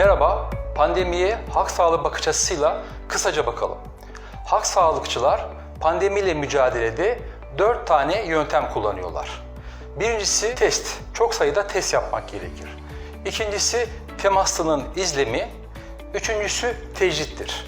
Merhaba, pandemiye halk sağlığı bakış açısıyla kısaca bakalım. Halk sağlıkçılar pandemiyle mücadelede 4 tane yöntem kullanıyorlar. Birincisi test, çok sayıda test yapmak gerekir. İkincisi temaslının izlemi, üçüncüsü tecrittir.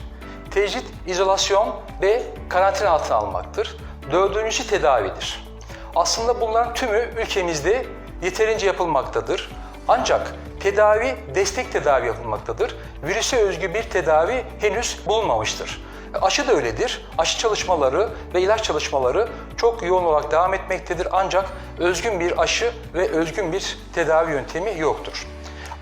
Tecrit, izolasyon ve karantina altına almaktır. Dördüncüsü tedavidir. Aslında bunların tümü ülkemizde yeterince yapılmaktadır. Ancak tedavi, destek tedavi yapılmaktadır. Virüse özgü bir tedavi henüz bulunmamıştır. Aşı da öyledir. Aşı çalışmaları ve ilaç çalışmaları çok yoğun olarak devam etmektedir. Ancak özgün bir aşı ve özgün bir tedavi yöntemi yoktur.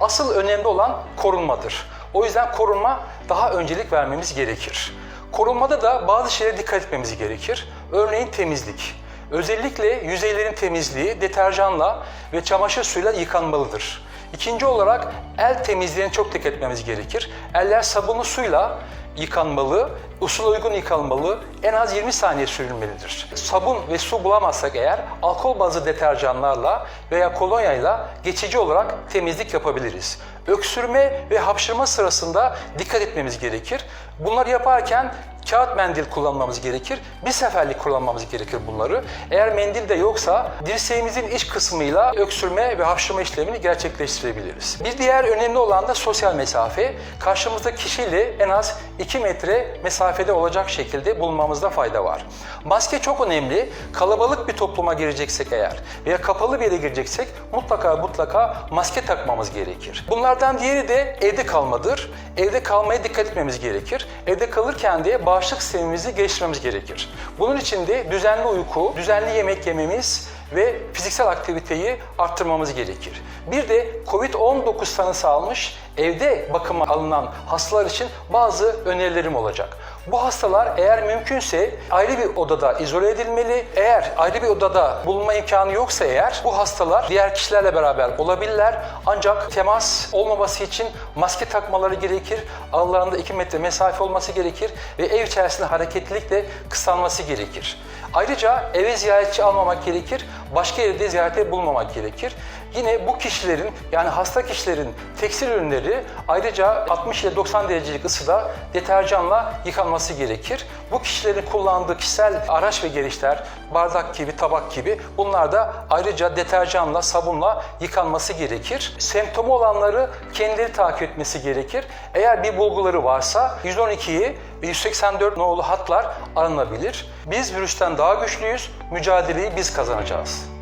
Asıl önemli olan korunmadır. O yüzden korunma daha öncelik vermemiz gerekir. Korunmada da bazı şeylere dikkat etmemiz gerekir. Örneğin temizlik. Özellikle yüzeylerin temizliği deterjanla ve çamaşır suyuyla yıkanmalıdır. İkinci olarak el temizliğine çok dikkat etmemiz gerekir. Eller sabunlu suyla yıkanmalı, usul uygun yıkanmalı, en az 20 saniye sürülmelidir. Sabun ve su bulamazsak eğer alkol bazlı deterjanlarla veya kolonyayla geçici olarak temizlik yapabiliriz. Öksürme ve hapşırma sırasında dikkat etmemiz gerekir. Bunları yaparken kağıt mendil kullanmamız gerekir. Bir seferlik kullanmamız gerekir bunları. Eğer mendil de yoksa dirseğimizin iç kısmıyla öksürme ve hapşırma işlemini gerçekleştirebiliriz. Bir diğer önemli olan da sosyal mesafe. Karşımızdaki kişiyle en az 2 metre mesafede olacak şekilde bulunmamızda fayda var. Maske çok önemli. Kalabalık bir topluma gireceksek eğer veya kapalı bir yere gireceksek mutlaka mutlaka maske takmamız gerekir. Bunlardan diğeri de evde kalmadır. Evde kalmaya dikkat etmemiz gerekir. Evde kalırken de bağışıklık sistemimizi geliştirmemiz gerekir. Bunun için de düzenli uyku, düzenli yemek yememiz ve fiziksel aktiviteyi arttırmamız gerekir. Bir de COVID-19 tanısı almış evde bakıma alınan hastalar için bazı önerilerim olacak. Bu hastalar eğer mümkünse ayrı bir odada izole edilmeli. Eğer ayrı bir odada bulunma imkanı yoksa eğer bu hastalar diğer kişilerle beraber olabilirler. Ancak temas olmaması için maske takmaları gerekir. Aralarında 2 metre mesafe olması gerekir ve ev içerisinde hareketlilik de kısalması gerekir. Ayrıca eve ziyaretçi almamak gerekir, başka yerde ziyarete bulmamak gerekir. Yine bu kişilerin yani hasta kişilerin tekstil ürünleri ayrıca 60 ile 90 derecelik ısıda deterjanla yıkanması gerekir. Bu kişilerin kullandığı kişisel araç ve gereçler, bardak gibi, tabak gibi bunlar da ayrıca deterjanla, sabunla yıkanması gerekir. Semptomu olanları kendileri takip etmesi gerekir. Eğer bir bulguları varsa 112'yi ve 184 nolu hatlar aranabilir. Biz virüsten daha güçlüyüz, mücadeleyi biz kazanacağız.